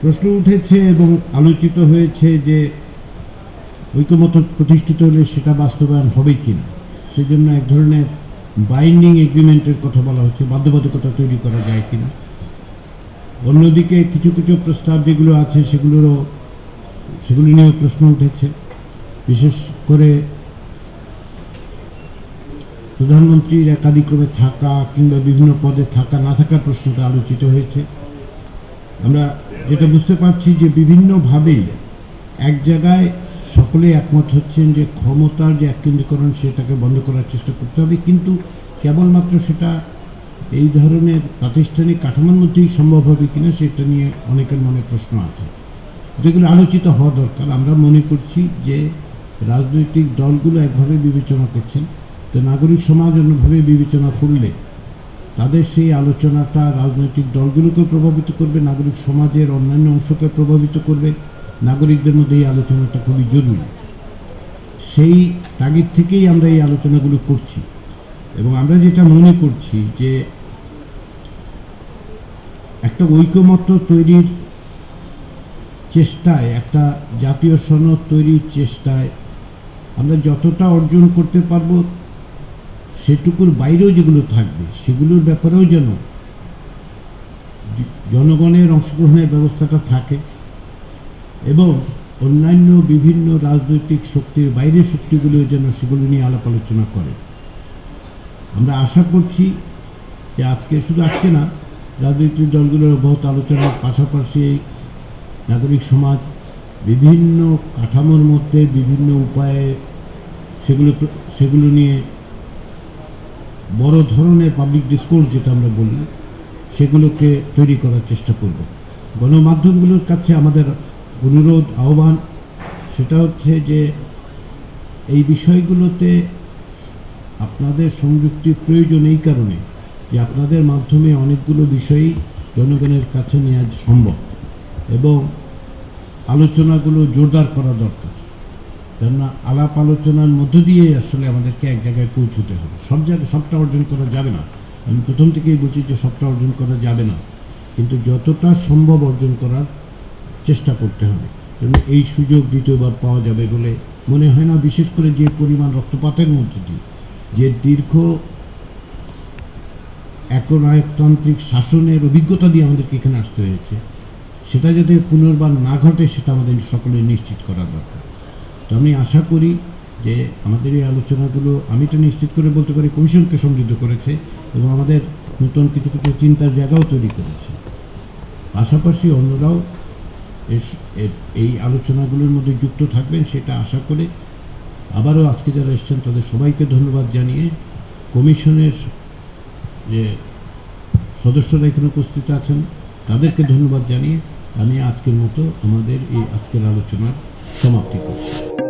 প্রশ্ন উঠেছে এবং আলোচিত হয়েছে যে ঐক্যমত প্রতিষ্ঠিত হলে সেটা বাস্তবায়ন হবে কিনা। সেজন্য এক ধরনের বাইন্ডিং এগ্রিমেন্টের কথা বলা হচ্ছে, বাধ্যবাধকতা তৈরি করা যায় কি না অন্যদিকে কিছু কিছু প্রস্তাব যেগুলো আছে সেগুলোরও, সেগুলো নিয়েও প্রশ্ন উঠেছে। বিশেষ করে প্রধানমন্ত্রীর একাধিক্রমে থাকা কিংবা বিভিন্ন পদে থাকা না থাকার প্রশ্নটা আলোচিত হয়েছে। আমরা যেটা বুঝতে পারছি যে বিভিন্নভাবেই এক জায়গায় সকলে একমত হচ্ছেন যে ক্ষমতার যে এককেন্দ্রীকরণ, সেটাকে বন্ধ করার চেষ্টা করতে হবে। কিন্তু কেবলমাত্র সেটা এই ধরনের প্রাতিষ্ঠানিক কাঠামোর মধ্যেই সম্ভব হবে কিনা, সেটা নিয়ে অনেকের মনে প্রশ্ন আছে। যেগুলো আলোচিত হওয়া দরকার। আমরা মনে করছি যে রাজনৈতিক দলগুলো একভাবে বিবেচনা করছেন, তো নাগরিক সমাজ অন্যভাবে বিবেচনা করলে তাদের সেই আলোচনাটা রাজনৈতিক দলগুলোকে প্রভাবিত করবে, নাগরিক সমাজের অন্যান্য অংশকে প্রভাবিত করবে। নাগরিকদের মধ্যে এই আলোচনাটা খুবই জরুরি। সেই তাগিদ থেকেই আমরা এই আলোচনাগুলো করছি। এবং আমরা যেটা মনে করছি যে একটা ঐকমত্য তৈরির চেষ্টায়, একটা জাতীয় সনদ তৈরির চেষ্টায় আমরা যতটা অর্জন করতে পারব সেটুকুর বাইরেও যেগুলো থাকবে, সেগুলোর ব্যাপারেও যেন জনগণের অংশগ্রহণের ব্যবস্থাটা থাকে এবং অন্যান্য বিভিন্ন রাজনৈতিক শক্তির বাইরের শক্তিগুলো যেন সেগুলো নিয়ে আলাপ আলোচনা করে। আমরা আশা করছি যে আজকে শুধু আজকে না, রাজনৈতিক দলগুলোর বহুত আলোচনার পাশাপাশি নাগরিক সমাজ বিভিন্ন কাঠামোর মধ্যে বিভিন্ন উপায়ে সেগুলো সেগুলো নিয়ে বড় ধরনের পাবলিক ডিসকোর্স যেটা আমরা বলি সেগুলোকে তৈরি করার চেষ্টা করব। গণমাধ্যমগুলোর কাছে আমাদের অনুরোধ, আহ্বান, সেটা হচ্ছে যে এই বিষয়গুলোতে আপনাদের সংযুক্তির প্রয়োজন এই কারণে যে আপনাদের মাধ্যমে অনেকগুলো বিষয়ই জনগণের কাছে নেওয়া সম্ভব এবং আলোচনাগুলো জোরদার করা দরকার। কেননা আলাপ আলোচনার মধ্য দিয়ে আসলে আমাদেরকে এক জায়গায় পৌঁছতে হবে। সব জায়গায় সবটা অর্জন করা যাবে না। আমি প্রথম থেকেই বলছি যে সবটা অর্জন করা যাবে না। কিন্তু যতটা সম্ভব অর্জন করার চেষ্টা করতে হবে। এবং এই সুযোগ দ্বিতীয়বার পাওয়া যাবে বলে মনে হয় না, বিশেষ করে যে পরিমাণ রক্তপাতের মধ্যে দিয়ে। যে দীর্ঘ একনায়কতান্ত্রিক শাসনের অভিজ্ঞতা দিয়ে আমাদেরকে এখানে আসতে হয়েছে, সেটা যাতে পুনর্বার না ঘটে, সেটা আমাদের সকলে নিশ্চিত করা দরকার। তো আমি আশা করি যে আমাদের এই আলোচনাগুলো আমি তো নিশ্চিত করে বলতে পারি কমিশনকে সমৃদ্ধ করেছে এবং আমাদের নতুন কিছু কিছু চিন্তার জায়গাও তৈরি করেছে। পাশাপাশি অন্যরাও এই আলোচনাগুলোর মধ্যে যুক্ত থাকবেন সেটা আশা করে আবারও আজকে যারা এসছেন তাদের সবাইকে ধন্যবাদ জানিয়ে কমিশনের যে সদস্যরা এখানে উপস্থিত আছেন তাদেরকে ধন্যবাদ জানিয়ে আমি আজকের মতো আমাদের এই আজকের আলোচনার সমাপ্তি করছি।